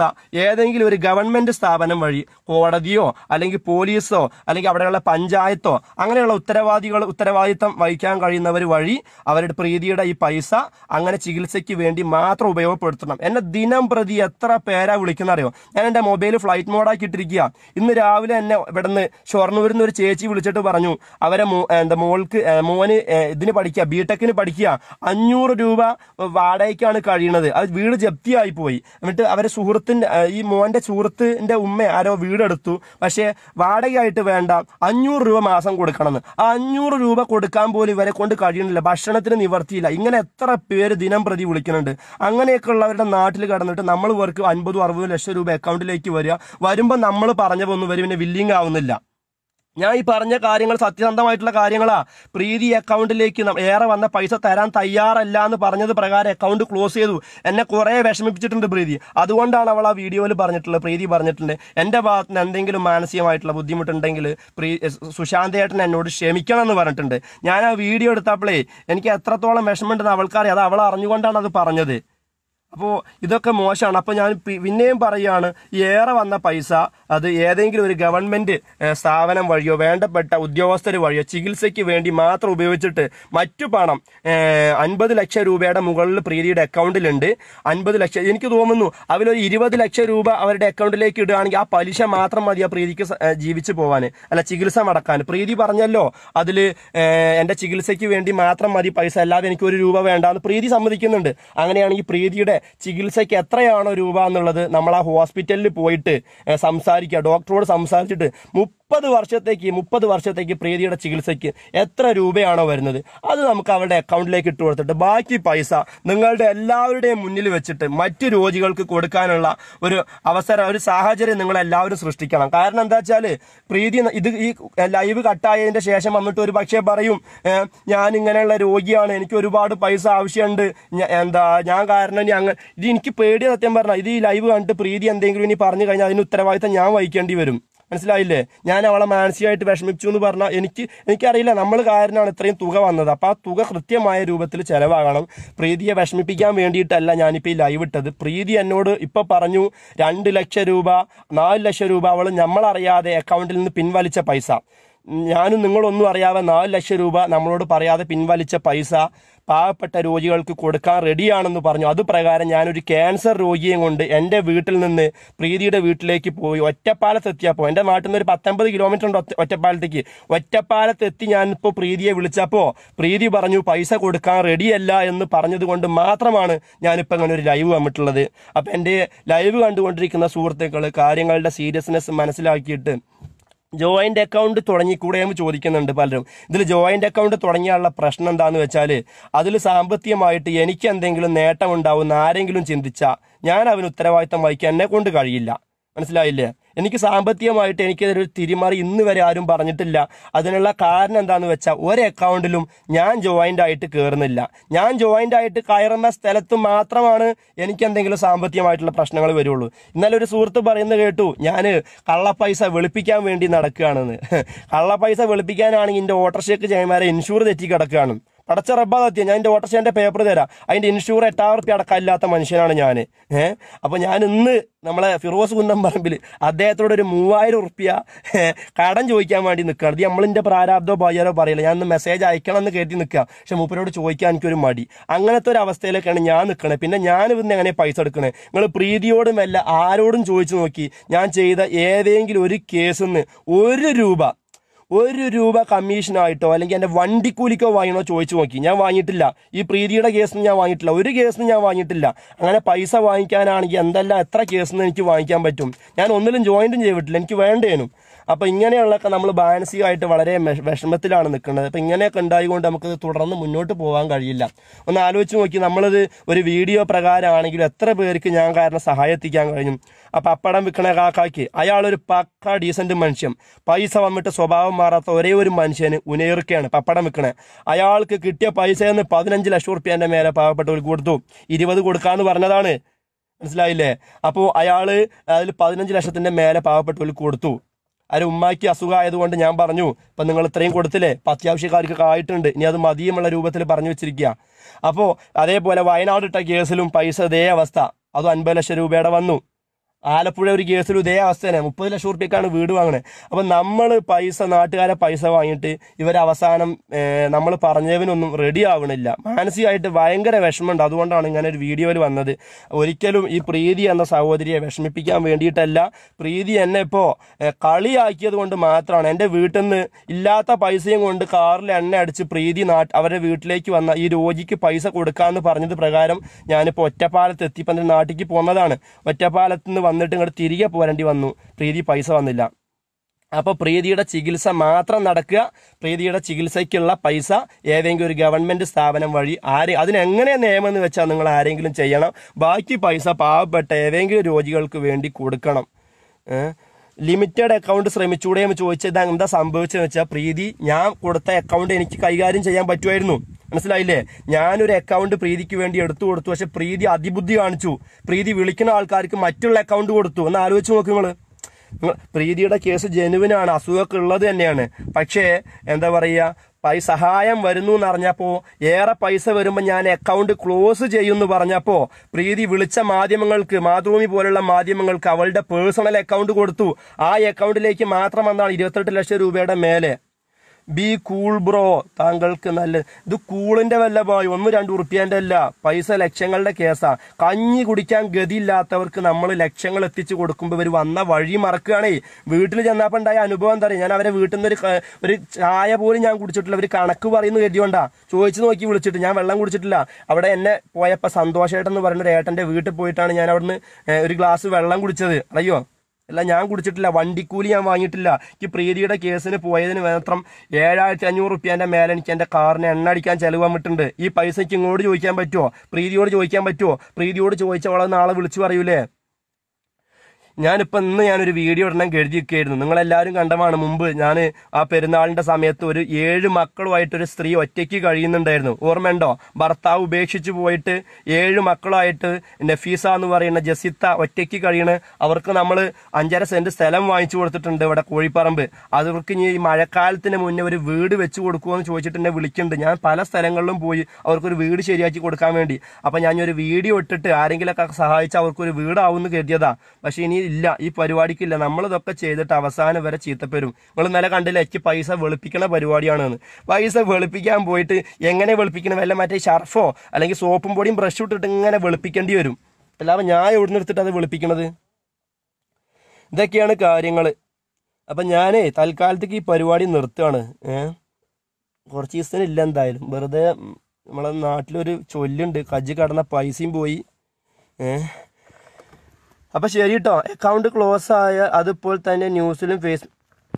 ഏതെങ്കിലും ഒരു ഗവൺമെന്റ് സ്ഥാപനം വഴി കോടതിയോ അല്ലെങ്കിൽ പോലീസോ അല്ലെങ്കിൽ അവിടെയുള്ള പഞ്ചായത്തോ അങ്ങനെയുള്ള ഉത്തരവാദികൾ ഉത്തരവാദിത്തം വഹിക്കാൻ കഴിയുന്നവർ വഴി അവരുടെ പ്രീതിയുടെ ഈ പൈസ അങ്ങനെ ചികിത്സയ്ക്ക് വേണ്ടി മാത്രം ഉപയോഗപ്പെടുത്തണം. എന്നെ ദിനം പ്രതി എത്ര പേരാ വിളിക്കുന്ന അറിയോ? ഞാൻ എന്റെ മൊബൈൽ ഫ്ലൈറ്റ് മോഡാക്കി ഇട്ടിരിക്കുക ഇന്ന് രാവിലെ എന്നെ ഇവിടുന്ന് ഷൊർണൂരിൽ നിന്ന് ഒരു ചേച്ചി വിളിച്ചിട്ട് പറഞ്ഞു അവരെ എന്താ മോൾക്ക് മോന് ഇതിന് പഠിക്കുക ബിടെക്കിന് പഠിക്കുക അഞ്ഞൂറ് രൂപ വാടകയ്ക്കാണ് കഴിയുന്നത്. അത് വീട് ജപ്തിയായി പോയി. എന്നിട്ട് അവരെ സുഹൃത്തിന്റെ ഏ, ഈ മോന്റെ സുഹൃത്തിന്റെ ഉമ്മ ആരോ വീടെടുത്തു. പക്ഷേ വാടകയായിട്ട് വേണ്ട അഞ്ഞൂറ് രൂപ മാസം കൊടുക്കണമെന്ന്. ആ അഞ്ഞൂറ് രൂപ കൊടുക്കാൻ പോലും ഇവരെ കൊണ്ട് കഴിയണില്ല ഭക്ഷണത്തിന് നിവർത്തിയില്ല. ഇങ്ങനെ എത്ര പേര് ദിനം പ്രതി വിളിക്കുന്നുണ്ട്. അങ്ങനെയൊക്കെ ഉള്ളവരുടെ നാട്ടിൽ കടന്നിട്ട് നമ്മൾ ഇവർക്ക് അൻപതും അറുപതും ലക്ഷം രൂപ അക്കൗണ്ടിലേക്ക് വരിക. വരുമ്പോൾ നമ്മൾ പറഞ്ഞ പോകുന്നു വരും പിന്നെ വില്ലിങ് ആവുന്നില്ല. ഞാൻ ഈ പറഞ്ഞ കാര്യങ്ങൾ സത്യസന്ധമായിട്ടുള്ള കാര്യങ്ങളാ. പ്രീതി അക്കൗണ്ടിലേക്ക് ഏറെ വന്ന പൈസ തരാൻ തയ്യാറല്ല എന്ന് പറഞ്ഞത് പ്രകാരം അക്കൗണ്ട് ക്ലോസ് ചെയ്തു. എന്നെ കുറെ വിഷമിപ്പിച്ചിട്ടുണ്ട് പ്രീതി. അതുകൊണ്ടാണ് അവൾ ആ വീഡിയോയിൽ പറഞ്ഞിട്ടുള്ളത്. പ്രീതി പറഞ്ഞിട്ടുണ്ട് എന്റെ ഭാഗത്ത് നിന്ന് എന്തെങ്കിലും മാനസികമായിട്ടുള്ള ബുദ്ധിമുട്ടുണ്ടെങ്കിൽ പ്രീ സുശാന്തേട്ടൻ എന്നോട് ക്ഷമിക്കണം എന്ന് പറഞ്ഞിട്ടുണ്ട്. ഞാൻ ആ വീഡിയോ എടുത്തപ്പോഴേ എനിക്ക് എത്രത്തോളം വിഷമമുണ്ടെന്ന് അവൾക്കറിയാം. അത് അവൾ അറിഞ്ഞുകൊണ്ടാണ് അത് പറഞ്ഞത്. അപ്പോൾ ഇതൊക്കെ മോശമാണ്. അപ്പോൾ ഞാൻ പിന്നെയും പറയുകയാണ് ഏറെ വന്ന പൈസ അത് ഏതെങ്കിലും ഒരു ഗവൺമെന്റ് സ്ഥാപനം വഴിയോ വേണ്ടപ്പെട്ട ഉദ്യോഗസ്ഥർ വഴിയോ ചികിത്സയ്ക്ക് വേണ്ടി മാത്രം ഉപയോഗിച്ചിട്ട് മറ്റു പണം അൻപത് ലക്ഷം രൂപയുടെ മുകളിൽ പ്രീതിയുടെ അക്കൗണ്ടിലുണ്ട്. അൻപത് ലക്ഷം എനിക്ക് തോന്നുന്നു അവരൊരു ഇരുപത് ലക്ഷം രൂപ അവരുടെ അക്കൗണ്ടിലേക്ക് ഇടുകയാണെങ്കിൽ ആ പലിശ മാത്രം മതി ആ പ്രീതിക്ക് ജീവിച്ചു പോവാൻ അല്ല ചികിത്സ മടക്കാൻ പ്രീതി പറഞ്ഞല്ലോ അതിൽ എന്റെ ചികിത്സയ്ക്ക് വേണ്ടി മാത്രം മതി പൈസ അല്ലാതെ എനിക്ക് ഒരു രൂപ വേണ്ടാന്ന് പ്രീതി സമ്മതിക്കുന്നുണ്ട്. അങ്ങനെയാണെങ്കിൽ പ്രീതിയുടെ ചികിത്സയ്ക്ക് എത്രയാണോ രൂപ എന്നുള്ളത് നമ്മൾ ആ ഹോസ്പിറ്റലിൽ പോയിട്ട് സംസാരിക്കുക. ഡോക്ടറോട് സംസാരിച്ചിട്ട് മുപ്പത് വർഷത്തേക്ക് മുപ്പത് വർഷത്തേക്ക് പ്രീതിയുടെ ചികിത്സയ്ക്ക് എത്ര രൂപയാണോ വരുന്നത്? അത് നമുക്ക് അവരുടെ അക്കൗണ്ടിലേക്ക് ഇട്ട് കൊടുത്തിട്ട് ബാക്കി പൈസ നിങ്ങളുടെ എല്ലാവരുടെയും മുന്നിൽ വെച്ചിട്ട് മറ്റു രോഗികൾക്ക് കൊടുക്കാനുള്ള ഒരു അവസരം ഒരു സാഹചര്യം നിങ്ങൾ എല്ലാവരും സൃഷ്ടിക്കണം. കാരണം എന്താ വെച്ചാൽ പ്രീതി ഇത് ഈ ലൈവ് കട്ടായതിന്റെ ശേഷം വന്നിട്ട് ഒരു പക്ഷേ പറയും ഞാൻ ഇങ്ങനെയുള്ള രോഗിയാണ് എനിക്ക് ഒരുപാട് പൈസ ആവശ്യമുണ്ട്. എന്താ ഞാൻ കാരണം ഇനി ഇത് എനിക്ക് പേടിയ സത്യം പറഞ്ഞാൽ ഇത് ഈ ലൈവ് കണ്ടിട്ട് പ്രീതി എന്തെങ്കിലും ഇനി പറഞ്ഞു കഴിഞ്ഞാൽ അതിന് ഉത്തരവാദിത്തം ഞാൻ വഹിക്കേണ്ടി വരും. മനസ്സിലായില്ലേ? ഞാൻ അവളെ മാനസികമായിട്ട് വിഷമിച്ചു എന്ന് പറഞ്ഞാൽ എനിക്ക് എനിക്കറിയില്ല നമ്മൾ കാരനാണ് ഇത്രയും തുക വന്നത്. അപ്പോൾ ആ തുക കൃത്യമായ രൂപത്തിൽ ചിലവാകണം. പ്രീതിയെ വിഷമിപ്പിക്കാൻ വേണ്ടിയിട്ടല്ല ഞാനിപ്പോൾ ഈ ലൈവ് ഇട്ടത്. പ്രീതി എന്നോട് ഇപ്പോൾ പറഞ്ഞു രണ്ട് ലക്ഷം രൂപ നാല് ലക്ഷം രൂപ അവൾ നമ്മളറിയാതെ അക്കൗണ്ടിൽ നിന്ന് പിൻവലിച്ച പൈസ. ഞാനും നിങ്ങളൊന്നും അറിയാതെ നാല് ലക്ഷം രൂപ നമ്മളോട് പറയാതെ പിൻവലിച്ച പൈസ പാവപ്പെട്ട രോഗികൾക്ക് കൊടുക്കാൻ റെഡിയാണെന്ന് പറഞ്ഞു. അത് പ്രകാരം ഞാനൊരു ക്യാൻസർ രോഗിയെ കൊണ്ട് എന്റെ വീട്ടിൽ നിന്ന് പ്രീതിയുടെ വീട്ടിലേക്ക് പോയി ഒറ്റപ്പാലത്ത് എത്തിയപ്പോൾ എന്റെ നാട്ടിൽ നിന്ന് ഒരു പത്തൊമ്പത് കിലോമീറ്റർ ഉണ്ട് ഒറ്റ- ഒറ്റപ്പാലത്തേക്ക്. ഒറ്റപ്പാലത്ത് എത്തി ഞാനിപ്പോൾ പ്രീതിയെ വിളിച്ചപ്പോൾ പ്രീതി പറഞ്ഞു പൈസ കൊടുക്കാൻ റെഡിയല്ല എന്ന് പറഞ്ഞതുകൊണ്ട് മാത്രമാണ് ഞാനിപ്പോൾ അങ്ങനെ ഒരു ലൈവ് വന്നിട്ടുള്ളത് അപ്പം എന്റെ ലൈവ് കണ്ടുകൊണ്ടിരിക്കുന്ന സുഹൃത്തുക്കൾ കാര്യങ്ങളുടെ സീരിയസ്നെസ് മനസ്സിലാക്കിയിട്ട് ജോയിന്റ് അക്കൗണ്ട് തുടങ്ങിക്കൂടെ എന്ന് ചോദിക്കുന്നുണ്ട് പലരും. ഇതിൽ ജോയിന്റ് അക്കൗണ്ട് തുടങ്ങിയാലുള്ള പ്രശ്നം എന്താന്ന് വെച്ചാൽ അതിൽ സാമ്പത്തികമായിട്ട് എനിക്ക് എന്തെങ്കിലും നേട്ടമുണ്ടാവും ഉണ്ടാവുന്ന ആരെങ്കിലും ചിന്തിച്ചാൽ ഞാൻ അവന് ഉത്തരവാദിത്തം വഹിക്കാൻ എന്നെ കൊണ്ട് കഴിയില്ല. മനസ്സിലായില്ലേ? എനിക്ക് സാമ്പത്തികമായിട്ട് എനിക്കതൊരു തിരിമറി ഇന്ന് വരെ ആരും പറഞ്ഞിട്ടില്ല. അതിനുള്ള കാരണം എന്താണെന്ന് വെച്ചാൽ ഒരു അക്കൗണ്ടിലും ഞാൻ ജോയിന്റ് ആയിട്ട് കയറുന്നില്ല ഞാൻ ജോയിന്റ് ആയിട്ട് കയറുന്ന സ്ഥലത്ത് മാത്രമാണ് എനിക്ക് എന്തെങ്കിലും സാമ്പത്തികമായിട്ടുള്ള പ്രശ്നങ്ങൾ വരുള്ളൂ. ഇന്നലെ ഒരു സുഹൃത്ത് പറയുന്നത് കേട്ടു ഞാൻ കള്ള പൈസ വെളുപ്പിക്കാൻ വേണ്ടി നടക്കുകയാണെന്ന്. കള്ളപ്പൈസ വെളുപ്പിക്കാനാണെങ്കിൽ എന്റെ ഓട്ടർഷേക്ക് ചെയ്യുമാരെ ഇൻഷൂർ തെറ്റി കിടക്കുകയാണ്. അടച്ച റബ്ബാതെത്തിയ ഞാൻ എന്റെ ഓട്ടോഷേന്റെ പേപ്പർ തരാം. അതിന്റെ ഇൻഷൂർ എട്ടായിരം റുപ്യ മനുഷ്യനാണ് ഞാൻ. ഏഹ് അപ്പോൾ ഞാൻ ഇന്ന് നമ്മളെ ഫിറോസ് കുന്നം പറമ്പിൽ അദ്ദേഹത്തോട് ഒരു മൂവായിരം റുപ്യ കടം ചോദിക്കാൻ വേണ്ടി നിൽക്കുകയാണ് ഇത് നമ്മളിന്റെ പ്രാരാബ്ദോ ഭാര്യാരോ പറയില്ല. ഞാൻ മെസ്സേജ് അയക്കണം എന്ന് കയറ്റി നിൽക്കുക പക്ഷെ മൂപ്പരോട് ചോദിക്കാൻ എനിക്കൊരു മടി. അങ്ങനത്തെ ഒരു അവസ്ഥയിലേക്കാണ് ഞാൻ നിൽക്കണത് പിന്നെ ഞാൻ ഇവിടുന്ന് എങ്ങനെ പൈസ എടുക്കണേ? നിങ്ങൾ പ്രീതിയോടും അല്ല ആരോടും ചോദിച്ചു നോക്കി. ഞാൻ ചെയ്ത ഏതെങ്കിലും ഒരു കേസിൽ നിന്ന് ഒരു രൂപ ഒരു രൂപ കമ്മീഷനായിട്ടോ അല്ലെങ്കിൽ എന്റെ വണ്ടിക്കൂലിക്കോ വാങ്ങണോ ചോദിച്ചു നോക്കി. ഞാൻ വാങ്ങിയിട്ടില്ല. ഈ പ്രീതിയുടെ കേസിന് ഞാൻ വാങ്ങിയിട്ടില്ല. ഒരു കേസിന് ഞാൻ വാങ്ങിയിട്ടില്ല. അങ്ങനെ പൈസ വാങ്ങിക്കാനാണെങ്കിൽ എന്തെല്ലാം എത്ര കേസിൽ നിന്ന് എനിക്ക് വാങ്ങിക്കാൻ പറ്റും. ഞാൻ ഒന്നിലും ജോയിന്റും ചെയ്തിട്ടില്ല. എനിക്ക് വേണ്ടേനും. അപ്പോൾ ഇങ്ങനെയുള്ളൊക്കെ നമ്മൾ മാനസികമായിട്ട് വളരെ വിഷ- വിഷമത്തിലാണ് നിൽക്കുന്നത്. അപ്പോൾ ഇങ്ങനെയൊക്കെ ഉണ്ടായിക്കൊണ്ട് നമുക്കത് തുടർന്ന് മുന്നോട്ട് പോകാൻ കഴിയില്ല. ഒന്ന് ആലോചിച്ച് നോക്കി നമ്മളത് ഒരു വീഡിയോ പ്രകാരമാണെങ്കിലും എത്ര പേർക്ക് ഞാൻ കാരണം സഹായത്തിക്കാൻ കഴിഞ്ഞു. അപ്പോൾ അപ്പടം വിൽക്കണ കാക്കാക്ക് അയാളൊരു പക്ക ഡീസന്റ് മനുഷ്യൻ. പൈസ വന്നിട്ട് സ്വഭാവം മാറാത്ത ഒരേ ഒരു മനുഷ്യന് ഉനയിറുക്കയാണ് പപ്പടം വിൽക്കണേ. അയാൾക്ക് കിട്ടിയ പൈസ എന്ന് പതിനഞ്ച് ലക്ഷം റുപ്യേന്റെ മേലെ പാവപ്പെട്ടവർക്ക് കൊടുത്തു. ഇരുപത് കൊടുക്കാമെന്ന് പറഞ്ഞതാണ്. മനസ്സിലായില്ലേ? അപ്പോൾ അയാൾ അതിൽ പതിനഞ്ച് ലക്ഷത്തിന്റെ മേലെ പാവപ്പെട്ടവർക്ക് കൊടുത്തു. അതിന് ഉമ്മാക്ക് അസുഖമായതുകൊണ്ട് ഞാൻ പറഞ്ഞു ഇപ്പം നിങ്ങൾ ഇത്രയും കൊടുത്തില്ലേ? ഇപ്പം അത്യാവശ്യക്കാർക്ക് ആയിട്ടുണ്ട്. ഇനി അത് മതിയുമുള്ള രൂപത്തിൽ പറഞ്ഞു വെച്ചിരിക്കുക. അപ്പോൾ അതേപോലെ വയനാട് ഇട്ട കേസിലും പൈസ ഇതേ അവസ്ഥ. അതും അൻപത് ലക്ഷം രൂപയുടെ വന്നു. ആലപ്പുഴ ഒരു കേസിൽ ഇതേ അവസ്ഥ തന്നെ. മുപ്പത് ലക്ഷം റുപ്യക്കാണ് വീട് വാങ്ങണേ. അപ്പം നമ്മൾ പൈസ നാട്ടുകാരെ പൈസ വാങ്ങിയിട്ട് ഇവർ അവസാനം നമ്മൾ പറഞ്ഞതിനൊന്നും റെഡി ആവണില്ല. മാനസികമായിട്ട് ഭയങ്കര വിഷമമുണ്ട്. അതുകൊണ്ടാണ് ഇങ്ങനെ ഒരു വീഡിയോയിൽ വന്നത്. ഒരിക്കലും ഈ പ്രീതി എന്ന സഹോദരിയെ വിഷമിപ്പിക്കാൻ വേണ്ടിയിട്ടല്ല. പ്രീതി എന്നെ ഇപ്പോൾ കളിയാക്കിയത് കൊണ്ട് മാത്രമാണ്. എന്റെ വീട്ടിൽ നിന്ന് ഇല്ലാത്ത പൈസയും കൊണ്ട് കാറിൽ എണ്ണ അടിച്ച് പ്രീതി നാട്ട് അവരുടെ വീട്ടിലേക്ക് വന്ന ഈ രോഗിക്ക് പൈസ കൊടുക്കാമെന്ന് പറഞ്ഞത് പ്രകാരം ഞാനിപ്പോൾ ഒറ്റപ്പാലത്ത് എത്തിപ്പം നാട്ടിലേക്ക് പോകുന്നതാണ് ഒറ്റപ്പാലത്ത് നിന്ന് വന്നിട്ട് ഇങ്ങോട്ട് തിരികെ പോരേണ്ടി വന്നു. പ്രീതി പൈസ വന്നില്ല. അപ്പോൾ പ്രീതിയുടെ ചികിത്സ മാത്രം നടക്കുക. പ്രീതിയുടെ ചികിത്സയ്ക്കുള്ള പൈസ ഏതെങ്കിലും ഒരു ഗവൺമെന്റ് സ്ഥാപനം വഴി ആരെ അതിനെങ്ങനെ നിയമം എന്ന് വെച്ചാൽ നിങ്ങൾ ആരെങ്കിലും ചെയ്യണം. ബാക്കി പൈസ പാവപ്പെട്ട ഏതെങ്കിലും രോഗികൾക്ക് വേണ്ടി കൊടുക്കണം. ലിമിറ്റഡ് അക്കൗണ്ട് ശ്രമിച്ചൂടെ എന്ന് ചോദിച്ചത് എന്താ സംഭവിച്ചതെന്ന് വെച്ചാൽ പ്രീതി ഞാൻ കൊടുത്ത അക്കൗണ്ട് എനിക്ക് കൈകാര്യം ചെയ്യാൻ പറ്റുമായിരുന്നു. മനസ്സിലായില്ലേ? ഞാനൊരു അക്കൗണ്ട് പ്രീതിക്ക് വേണ്ടി എടുത്തു കൊടുത്തു. പക്ഷെ പ്രീതി അതിബുദ്ധി കാണിച്ചു. പ്രീതി വിളിക്കുന്ന ആൾക്കാർക്ക് മറ്റുള്ള അക്കൗണ്ട് കൊടുത്തു. എന്ന് ആലോചിച്ച് നോക്ക് പ്രീതിയുടെ കേസ് ജനുവിനാണ് അസുഖമൊക്കെ ഉള്ളത് തന്നെയാണ്. പക്ഷേ എന്താ പറയുക പൈസ സഹായം വരുന്നു എന്ന് അറിഞ്ഞപ്പോൾ ഏറെ പൈസ വരുമ്പോൾ ഞാൻ അക്കൗണ്ട് ക്ലോസ് ചെയ്യുമെന്ന് പറഞ്ഞപ്പോൾ പ്രീതി വിളിച്ച മാധ്യമങ്ങൾക്ക് മാതൃഭൂമി പോലുള്ള മാധ്യമങ്ങൾക്ക് അവളുടെ പേഴ്സണൽ അക്കൗണ്ട് കൊടുത്തു. ആ അക്കൗണ്ടിലേക്ക് മാത്രം വന്നാണ് ഇരുപത്തെട്ട് ലക്ഷം രൂപയുടെ മേലെ. ബി കൂൾ ബ്രോ താങ്കൾക്ക് നല്ല ഇത് കൂളിന്റെ വല്ല പോയി ഒന്ന് രണ്ട് ഉറുപ്പ്യന്റെ അല്ല പൈസ ലക്ഷങ്ങളുടെ കേസാ. കഞ്ഞി കുടിക്കാൻ ഗതിയില്ലാത്തവർക്ക് നമ്മൾ ലക്ഷങ്ങൾ എത്തിച്ചു കൊടുക്കുമ്പോൾ ഇവർ വന്ന വഴി മറക്കുകയാണേ. വീട്ടിൽ ചെന്നപ്പോൾ ഉണ്ടായ അനുഭവം എന്താ ഞാൻ അവരെ വീട്ടിൽ നിന്ന് ഒരു ചായ പോലും ഞാൻ കുടിച്ചിട്ടില്ല. ഒരു കണക്ക് പറയുന്നു കരുതിയോണ്ടാ ചോദിച്ചു നോക്കി വിളിച്ചിട്ട്. ഞാൻ വെള്ളം കുടിച്ചിട്ടില്ല. അവിടെ എന്നെ പോയപ്പോൾ സന്തോഷമായിട്ടെന്ന് പറയുന്ന ഒരു ഏട്ടന്റെ വീട്ടിൽ പോയിട്ടാണ് ഞാൻ അവിടുന്ന് ഒരു ഗ്ലാസ് വെള്ളം കുടിച്ചത്. അറിയോ? അല്ല ഞാൻ കുടിച്ചിട്ടില്ല വണ്ടിക്കൂലി ഞാൻ വാങ്ങിയിട്ടില്ല. എനിക്ക് പ്രീതിയുടെ കേസിന് പോയതിന് മാത്രം ഏഴായിരത്തി അഞ്ഞൂറ് റുപ്യന്റെ മേലെ എനിക്ക് എന്റെ കാറിന് എണ്ണ അടിക്കാൻ ചെലവ് വന്നിട്ടുണ്ട്. ഈ പൈസ എനിക്ക് ഇങ്ങോട്ട് ചോദിക്കാൻ പറ്റുമോ? പ്രീതിയോട് ചോദിക്കാൻ പറ്റുമോ? പ്രീതിയോട് ചോദിച്ചവളെ നാളെ വിളിച്ചു പറയൂലേ? ഞാനിപ്പോൾ ഇന്ന് ഞാനൊരു വീഡിയോ ഇടണം കരുതിയിരിക്കുകയായിരുന്നു. നിങ്ങളെല്ലാവരും കണ്ടമാണ് മുമ്പ് ഞാൻ ആ പെരുന്നാളിന്റെ സമയത്ത് ഒരു ഏഴ് മക്കളുമായിട്ടൊരു സ്ത്രീ ഒറ്റയ്ക്ക് കഴിയുന്നുണ്ടായിരുന്നു. ഓർമ്മയുണ്ടോ? ഭർത്താവ് ഉപേക്ഷിച്ച് പോയിട്ട് ഏഴ് മക്കളുമായിട്ട് നഫീസ എന്ന് പറയുന്ന ജസിത്ത ഒറ്റയ്ക്ക് കഴിയണ്. അവർക്ക് നമ്മൾ അഞ്ചര സെന്റ് സ്ഥലം വാങ്ങിച്ചു കൊടുത്തിട്ടുണ്ട് ഇവിടെ കോഴിപ്പറമ്പ്. അവർക്ക് ഇനി മഴക്കാലത്തിന് മുന്നേ ഒരു വീട് വെച്ച് കൊടുക്കുമെന്ന് ചോദിച്ചിട്ട് എന്നെ വിളിക്കുന്നുണ്ട്. ഞാൻ പല സ്ഥലങ്ങളിലും പോയി അവർക്കൊരു വീട് ശരിയാക്കി കൊടുക്കാൻ വേണ്ടി. അപ്പോൾ ഞാൻ ഒരു വീഡിയോ ഇട്ടിട്ട് ആരെങ്കിലൊക്കെ സഹായിച്ച് അവർക്കൊരു വീടാവുമെന്ന് കരുതിയതാ. പക്ഷേ ഇനി ഇല്ല ഈ പരിപാടിക്കില്ല. നമ്മളിതൊക്കെ ചെയ്തിട്ട് അവസാനം വരെ ചീത്തപ്പെരും നിങ്ങൾ ഇന്നലെ കണ്ടില്ല എനിക്ക് പൈസ വെളുപ്പിക്കണ പരിപാടിയാണെന്ന്. പൈസ വെളുപ്പിക്കാൻ പോയിട്ട് എങ്ങനെ വെളുപ്പിക്കണം? വല്ല മറ്റേ ഷർഫോ അല്ലെങ്കിൽ സോപ്പും പൊടിയും ബ്രഷ് ഇട്ടിട്ട് ഇങ്ങനെ വെളുപ്പിക്കേണ്ടി വരും. അല്ലാതെ ഞാൻ എവിടെ എടുത്തിട്ട് അത് വെളുപ്പിക്കണത്? ഇതൊക്കെയാണ് കാര്യങ്ങൾ അപ്പം ഞാനേ തൽക്കാലത്തേക്ക് ഈ പരിപാടി നിർത്തുകയാണ് കുറച്ച് ദിവസത്തിന് ഇല്ല എന്തായാലും. വെറുതെ നമ്മളെ നാട്ടിലൊരു ചൊല്ലുണ്ട്. കജ്ജ് കടന്ന പൈസയും പോയി. ഏഹ് അപ്പൊ ശരി കേട്ടോ അക്കൗണ്ട് ക്ലോസ് ആയ അതിപ്പോൾ തന്നെ ന്യൂസിലും ഫേസ്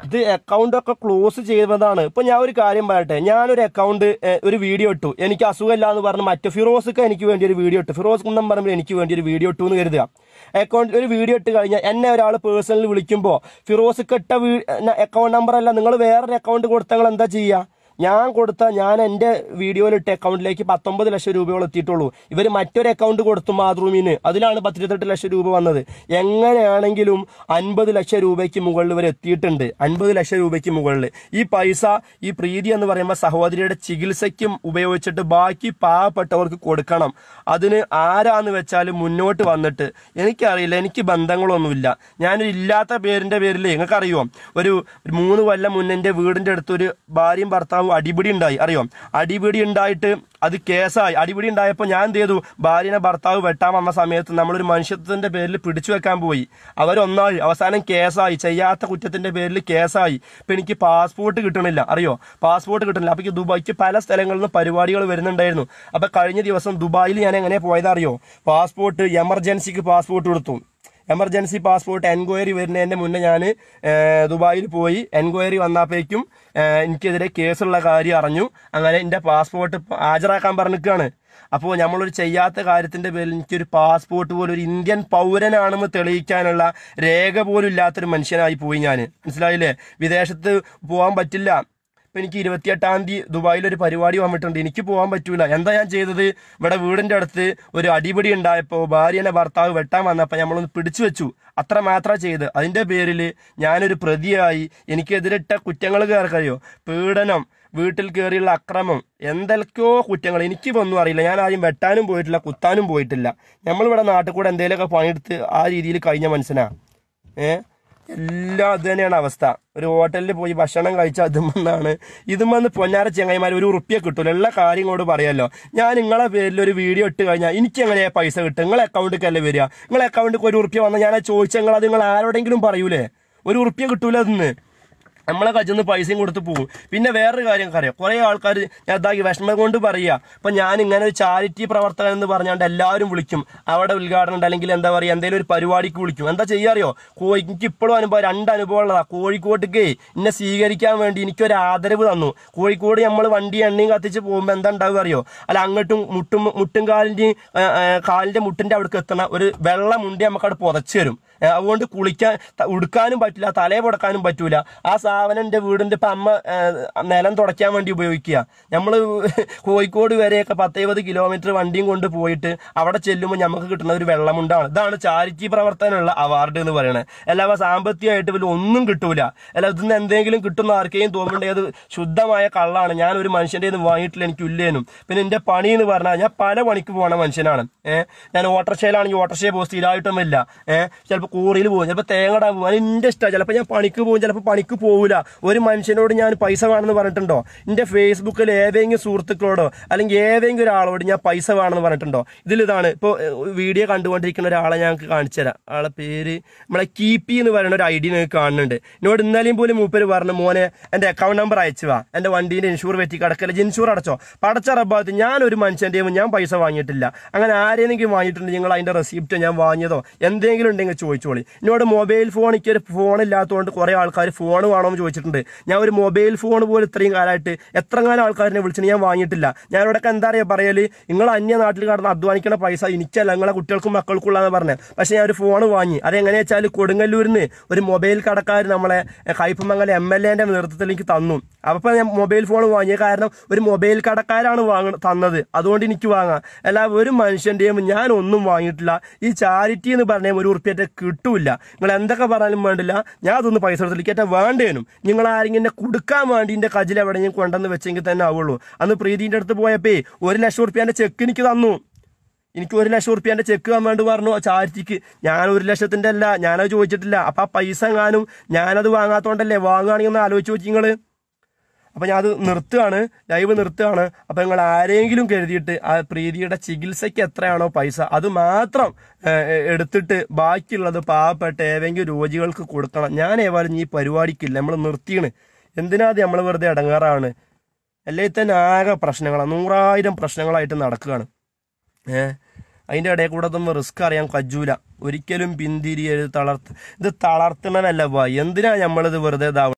ഇത് അക്കൗണ്ട് ഒക്കെ ക്ലോസ് ചെയ്തതാണ് ഇപ്പൊ ഞാൻ ഒരു കാര്യം പറയട്ടെ ഞാനൊരു അക്കൗണ്ട് ഒരു വീഡിയോ ഇട്ടു. എനിക്ക് അസുഖമില്ല എന്ന് പറഞ്ഞ് മറ്റു ഫിറോസ്ക്ക് എനിക്ക് വേണ്ടി ഒരു വീഡിയോ ഇട്ടു. ഫിറോസ് കുന്നം പറയുമ്പോൾ എനിക്ക് വേണ്ടി ഒരു വീഡിയോ ഇട്ടു എന്ന് കരുതുക. അക്കൗണ്ട് ഒരു വീഡിയോ ഇട്ട് കഴിഞ്ഞാൽ എന്നെ ഒരാൾ പേഴ്സണലി വിളിക്കുമ്പോൾ ഫിറോസ്ക്ക് ഇട്ട അക്കൗണ്ട് നമ്പർ അല്ല നിങ്ങൾ വേറൊരു അക്കൗണ്ട് കൊടുത്താൽ എന്താ ചെയ്യുക ഞാൻ കൊടുത്ത ഞാൻ എന്റെ വീഡിയോയിലിട്ട അക്കൗണ്ടിലേക്ക് പത്തൊമ്പത് ലക്ഷം രൂപയോളം എത്തിയിട്ടുള്ളൂ. ഇവർ മറ്റൊരു അക്കൗണ്ട് കൊടുത്തു മാതൃഭൂമിന് അതിലാണ് പത്തിരുപത്തെട്ട് ലക്ഷം രൂപ വന്നത്. എങ്ങനെയാണെങ്കിലും അൻപത് ലക്ഷം രൂപയ്ക്ക് മുകളിൽ ഇവർ എത്തിയിട്ടുണ്ട്. അൻപത് ലക്ഷം രൂപയ്ക്ക് മുകളിൽ. ഈ പൈസ ഈ പ്രീതി എന്ന് പറയുമ്പോൾ സഹോദരിയുടെ ചികിത്സയ്ക്കും ഉപയോഗിച്ചിട്ട് ബാക്കി പാവപ്പെട്ടവർക്ക് കൊടുക്കണം. അതിന് ആരാന്ന് വെച്ചാൽ മുന്നോട്ട് വന്നിട്ട്. എനിക്കറിയില്ല എനിക്ക് ബന്ധങ്ങളൊന്നുമില്ല. ഞാനൊരു ഇല്ലാത്ത പേരിന്റെ പേരിൽ നിങ്ങൾക്കറിയോ ഒരു മൂന്ന് കൊല്ലം മുന്നേ എന്റെ വീടിന്റെ അടുത്ത് ഒരു ഭാര്യയും ഭർത്താവും അടിപിടി ഉണ്ടായി. അറിയോ? അടിപിടി ഉണ്ടായിട്ട് അത് കേസായി. അടിപിടി ഉണ്ടായപ്പോൾ ഞാൻ എന്ത് ചെയ്തു? ഭാര്യനെ ഭർത്താവ് വെട്ടാൻ വന്ന സമയത്ത് നമ്മളൊരു മനുഷ്യത്വത്തിന്റെ പേരിൽ പിടിച്ചു വെക്കാൻ പോയി. അവരൊന്നായി. അവസാനം കേസായി. ചെയ്യാത്ത കുറ്റത്തിന്റെ പേരിൽ കേസായി. ഇപ്പം എനിക്ക് പാസ്പോർട്ട് കിട്ടണില്ല. അറിയോ? പാസ്പോർട്ട് കിട്ടണില്ല. അപ്പൊ എനിക്ക് ദുബായിക്ക് പല സ്ഥലങ്ങളിൽ നിന്ന് പരിപാടികൾ വരുന്നുണ്ടായിരുന്നു. അപ്പം കഴിഞ്ഞ ദിവസം ദുബായിൽ ഞാൻ എങ്ങനെ പോയതറിയോ? പാസ്പോർട്ട് എമർജൻസിക്ക് പാസ്പോർട്ട് കൊടുത്തു. എമർജൻസി പാസ്പോർട്ട് എൻക്വയറി വരുന്നതിന്റെ മുന്നേ ഞാൻ ദുബായിൽ പോയി എൻക്വയറി വന്നപ്പോഴേക്കും എനിക്കെതിരെ കേസുള്ള കാര്യം അറിഞ്ഞു. അങ്ങനെ എന്റെ പാസ്പോർട്ട് ഹാജരാക്കാൻ പറഞ്ഞിരിക്കുകയാണ്. അപ്പോൾ നമ്മളൊരു ചെയ്യാത്ത കാര്യത്തിന്റെ പേരിൽ എനിക്കൊരു പാസ്പോർട്ട് പോലും ഒരു ഇന്ത്യൻ പൗരനാണെന്ന് തെളിയിക്കാനുള്ള രേഖ പോലും ഇല്ലാത്തൊരു മനുഷ്യനായി പോയി ഞാൻ മനസ്സിലായില്ലേ? വിദേശത്ത് പോകാൻ പറ്റില്ല. ഇപ്പൊ എനിക്ക് ഇരുപത്തിയെട്ടാം തീയതി ദുബായിൽ ഒരു പരിപാടി വന്നിട്ടുണ്ട്. എനിക്ക് പോകാൻ പറ്റൂല. എന്താ ഞാൻ ചെയ്തത്? ഇവിടെ വീടിന്റെ അടുത്ത് ഒരു അടിപിടി ഉണ്ടായപ്പോ ഭാര്യനെ ഭർത്താവ് വെട്ടാൻ വന്നപ്പോൾ നമ്മളൊന്ന് പിടിച്ചു വെച്ചു. അത്ര മാത്രം ചെയ്ത് അതിന്റെ പേരിൽ ഞാനൊരു പ്രതിയായി. എനിക്കെതിരിട്ട കുറ്റങ്ങൾ കേൾക്കറിയോ പീഡനം വീട്ടിൽ കയറിയുള്ള അക്രമം എന്തൊക്കെയോ കുറ്റങ്ങൾ. എനിക്ക് ഒന്നും അറിയില്ല. ഞാൻ ആദ്യം വെട്ടാനും പോയിട്ടില്ല കുത്താനും പോയിട്ടില്ല. നമ്മളിവിടെ നാട്ടിൽ കൂടെ എന്തെങ്കിലുമൊക്കെ പണിയെടുത്ത് ആ രീതിയിൽ കഴിഞ്ഞ മനസ്സിനാണ് ഏഹ് എല്ലാം അത് തന്നെയാണ് അവസ്ഥ. ഒരു ഹോട്ടലിൽ പോയി ഭക്ഷണം കഴിച്ചാൽ അതുമെന്നാണ് ഇതുമെന്ന് പൊന്നാര ചെങ്ങായിമാർ ഒരു ഉറുപ്പ്യ കിട്ടൂല. എല്ലാ കാര്യം കൊണ്ട് പറയാമല്ലോ ഞാൻ നിങ്ങളെ പേരിൽ ഒരു വീഡിയോ ഇട്ട് കഴിഞ്ഞാൽ എനിക്ക് എങ്ങനെയാ പൈസ കിട്ടും നിങ്ങളെ അക്കൗണ്ടിലേക്ക് അല്ലേ വരിക? നിങ്ങളെ അക്കൗണ്ടിൽ ഒരു ഉറുപ്പ്യ വന്നാൽ ഞാൻ ചോദിച്ചാൽ നിങ്ങൾ അത് നിങ്ങൾ ആരോടെങ്കിലും പറയൂലേ? ഒരു ഉറുപ്പ്യ കിട്ടൂല അതിന്ന്. നമ്മളെ കജ്ജിന്ന് പൈസയും കൊടുത്ത് പോകും. പിന്നെ വേറൊരു കാര്യം അറിയാം. കുറേ ആൾക്കാർ ഞാൻ ഇതാക്കി വിഷമം കൊണ്ട് പറയുക ഇപ്പൊ ഞാൻ ഇങ്ങനെ ഒരു ചാരിറ്റി പ്രവർത്തകൻ എന്ന് പറഞ്ഞാണ്ട് എല്ലാവരും വിളിക്കും. അവിടെ ഉദ്ഘാടനം ഉണ്ട്. അല്ലെങ്കിൽ എന്താ പറയുക എന്തെങ്കിലും ഒരു പരിപാടിക്ക് വിളിക്കും. എന്താ ചെയ്യാറിയോ എനിക്ക് ഇപ്പോഴും അനുഭവം രണ്ട് അനുഭവം ഉള്ളതാ. കോഴിക്കോട്ടേക്ക് എന്നെ സ്വീകരിക്കാൻ വേണ്ടി എനിക്കൊരു ആദരവ് തന്നു. കോഴിക്കോട് നമ്മൾ വണ്ടി എണ്ണയും കത്തിച്ച് പോകുമ്പോൾ എന്താ ഉണ്ടാവുക അറിയോ? അല്ല അങ്ങോട്ടും മുട്ടും മുട്ടും കാലിന്റെയും കാലിന്റെ മുട്ടിന്റെ അവിടേക്ക് എത്തണ ഒരു വെള്ള മുണ്ടി നമുക്കവിടെ പുതച്ചു തരും. അതുകൊണ്ട് കുളിക്കാൻ ഉടുക്കാനും പറ്റില്ല തലയെ പുടക്കാനും പറ്റൂല. ആ സാധനം എന്റെ വീടിന്റെ ഇപ്പം അമ്മ നിലം തുടയ്ക്കാൻ വേണ്ടി ഉപയോഗിക്കുക. നമ്മൾ [LAUGHS] കോഴിക്കോട് വരെയൊക്കെ പത്തെഴുപത് കിലോമീറ്റർ വണ്ടിയും കൊണ്ട് പോയിട്ട് അവിടെ ചെല്ലുമ്പോൾ നമുക്ക് കിട്ടുന്ന ഒരു വെള്ളമുണ്ടാണ്. ഇതാണ് ചാരിറ്റി പ്രവർത്തനമുള്ള അവാർഡ് എന്ന് പറയുന്നത് അല്ലാതെ സാമ്പത്തികമായിട്ട് വലിയ ഒന്നും കിട്ടൂല. അല്ല ഇതിന്ന് എന്തെങ്കിലും കിട്ടുന്ന ആർക്കെയും തോന്നുന്നുണ്ടെങ്കിൽ അത് ശുദ്ധമായ കള്ളാണ്. ഞാൻ ഒരു മനുഷ്യന്റെ നിന്ന് വാങ്ങിയിട്ടില്ല എനിക്ക് ഇല്ലേനും പിന്നെ എന്റെ പണി എന്ന് പറഞ്ഞാൽ ഞാൻ പല പണിക്ക് പോകുന്ന മനുഷ്യനാണ്. ഏഹ് ഞാൻ ഓട്ടർഷയിലാണെങ്കിൽ ഓട്ടർഷയെ പോകും സ്ഥിരമായിട്ടൊന്നുമില്ല. ഏഹ് ചിലപ്പോൾ കൂറിയിൽ പോകും. ചിലപ്പോൾ തേങ്ങടാ പോകും. അത് എന്റെ ഇഷ്ടമാണ് ചിലപ്പോൾ ഞാൻ പണിക്ക് പോകും ചിലപ്പോൾ പണിക്ക് പോകില്ല ഒരു മനുഷ്യനോട് ഞാൻ പൈസ വേണമെന്ന് പറഞ്ഞിട്ടുണ്ടോ? എന്റെ ഫേസ്ബുക്കിൽ ഏതെങ്കിലും സുഹൃത്തുക്കളോടോ അല്ലെങ്കിൽ ഏതെങ്കിലും ഒരാളോട് ഞാൻ പൈസ വേണമെന്ന് പറഞ്ഞിട്ടുണ്ടോ? ഇതിലിതാണ് ഇപ്പോൾ വീഡിയോ കണ്ടുകൊണ്ടിരിക്കുന്ന ഒരാളെ ഞങ്ങൾക്ക് കാണിച്ചു തരാം. ആളെ പേര് നമ്മളെ കീപ്പി എന്ന് പറയുന്ന ഒരു ഐ ഡി നിങ്ങൾക്ക് കാണുന്നുണ്ട്. എന്നോട് ഇന്നലെയും പോലും മൂപ്പര് പറഞ്ഞു മോനെ എന്റെ അക്കൗണ്ട് നമ്പർ അയച്ചു വാ. എന്റെ വണ്ടീന്റെ ഇൻഷൂർ പറ്റി കിടക്കല്ലേ ഇൻഷൂർ അടച്ചോ? പടച്ച റബ്ബാത്ത് ഞാൻ ഒരു മനുഷ്യന്റെയും ഞാൻ പൈസ വാങ്ങിയിട്ടില്ല. അങ്ങനെ ആരെയെങ്കിലും വാങ്ങിയിട്ടുണ്ടെങ്കിൽ നിങ്ങൾ അതിന്റെ റെസിപ്റ്റ് ഞാൻ വാങ്ങിയതോ? എന്തെങ്കിലും ഉണ്ടെങ്കിൽ ചോദിച്ചോളി. എന്നോട് മൊബൈൽ ഫോൺ എനിക്ക് ഒരു ഫോൺ ഇല്ലാത്തതുകൊണ്ട് കുറേ ആൾക്കാർ ഫോൺ വേണമെന്ന് ചോദിച്ചിട്ടുണ്ട്. ഞാൻ ഒരു മൊബൈൽ ഫോൺ പോലും ഇത്രയും കാലമായിട്ട് എത്ര കാലം ആൾക്കാരെ വിളിച്ചിട്ട് ഞാൻ വാങ്ങിയിട്ടില്ല. ഞാൻ ഇവിടെയൊക്കെ എന്താ പറയുക പറയൽ? നിങ്ങൾ അന്യ നാട്ടിൽ കടന്ന് അധ്വാനിക്കുന്ന പൈസ എനിക്കല്ല നിങ്ങളെ കുട്ടികൾക്കും മക്കൾക്കുള്ളതെന്ന് പറഞ്ഞത് പക്ഷേ ഞാൻ ഒരു ഫോൺ വാങ്ങി. അതെങ്ങനെയാ വെച്ചാൽ കൊടുങ്ങല്ലൂരിൽ നിന്ന് ഒരു മൊബൈൽ കടക്കാർ നമ്മളെ കൈപ്പമംഗല എം എൽ എന്റെ നേതൃത്വത്തിൽ എനിക്ക് തന്നു. അപ്പോൾ ഞാൻ മൊബൈൽ ഫോൺ വാങ്ങിയ കാരണം ഒരു മൊബൈൽ കടക്കാരാണ് വാങ്ങ തന്നത്. അതുകൊണ്ട് എനിക്ക് വാങ്ങാം. അല്ല ഒരു മനുഷ്യന്റെയും ഞാൻ ഒന്നും വാങ്ങിയിട്ടില്ല. ഈ ചാരിറ്റി എന്ന് പറഞ്ഞാൽ ഒരു ഉറുപ്പ്യറ്റ കിട്ടൂല. നിങ്ങൾ എന്തൊക്കെ പറഞ്ഞാലും വേണ്ടില്ല. ഞാൻ അതൊന്ന് പൈസ കൊടുത്തിരിക്കട്ടെ വേണ്ടേനും. നിങ്ങൾ ആരെങ്കിലും എന്നെ കൊടുക്കാൻ വേണ്ടി എന്റെ കജിൽ എവിടെ ഞാൻ കൊണ്ടുവന്ന് വെച്ചെങ്കിൽ തന്നെ ആവുള്ളൂ. അന്ന് പ്രീതിന്റെ അടുത്ത് പോയപ്പോ ഒരു ലക്ഷം ഉറുപ്പ്യന്റെ ചെക്ക് എനിക്ക് തന്നു. എനിക്ക് ഒരു ലക്ഷം ഉറുപ്പ്യന്റെ ചെക്ക് വാങ്ങാൻ വേണ്ടി പറഞ്ഞു. ചാരിറ്റിക്ക് ഞാൻ ഒരു ലക്ഷത്തിന്റെ അല്ല ഞാനത് ചോദിച്ചിട്ടില്ല. അപ്പൊ ആ പൈസ എങ്ങാനും ഞാനത് വാങ്ങാത്തോണ്ടല്ലേ? വാങ്ങുകയാണെങ്കിൽ ഒന്ന് ആലോചിച്ച് നോക്കി നിങ്ങൾ. അപ്പൊ ഞാൻ അത് നിർത്തുകയാണ് ലൈവ് നിർത്തുകയാണ്. അപ്പോൾ നിങ്ങൾ ആരെങ്കിലും കരുതിയിട്ട് ആ പ്രീതിയുടെ ചികിത്സയ്ക്ക് എത്രയാണോ പൈസ അത് മാത്രം എടുത്തിട്ട് ബാക്കിയുള്ളത് പാവപ്പെട്ട ഏതെങ്കിലും രോഗികൾക്ക് കൊടുക്കണം. ഞാൻ ഏതായാലും ഈ പരിപാടിക്കില്ല. നമ്മൾ നിർത്തിയാണ്. എന്തിനാത് നമ്മൾ വെറുതെ ഇടങ്ങാറാണ് അല്ലെങ്കിൽ തന്നെ ആകെ പ്രശ്നങ്ങളാണ് നൂറായിരം പ്രശ്നങ്ങളായിട്ട് നടക്കുകയാണ്. ഏഹ് അതിന്റെ ഇടയിൽ കൂടെ തന്നെ റിസ്ക് അറിയാൻ കജൂല ഒരിക്കലും പിന്തിരിയരുത് തളർത്ത്. ഇത് തളർത്തണമല്ല എന്തിനാ നമ്മളിത് വെറുതെ ഇതാവുന്നത്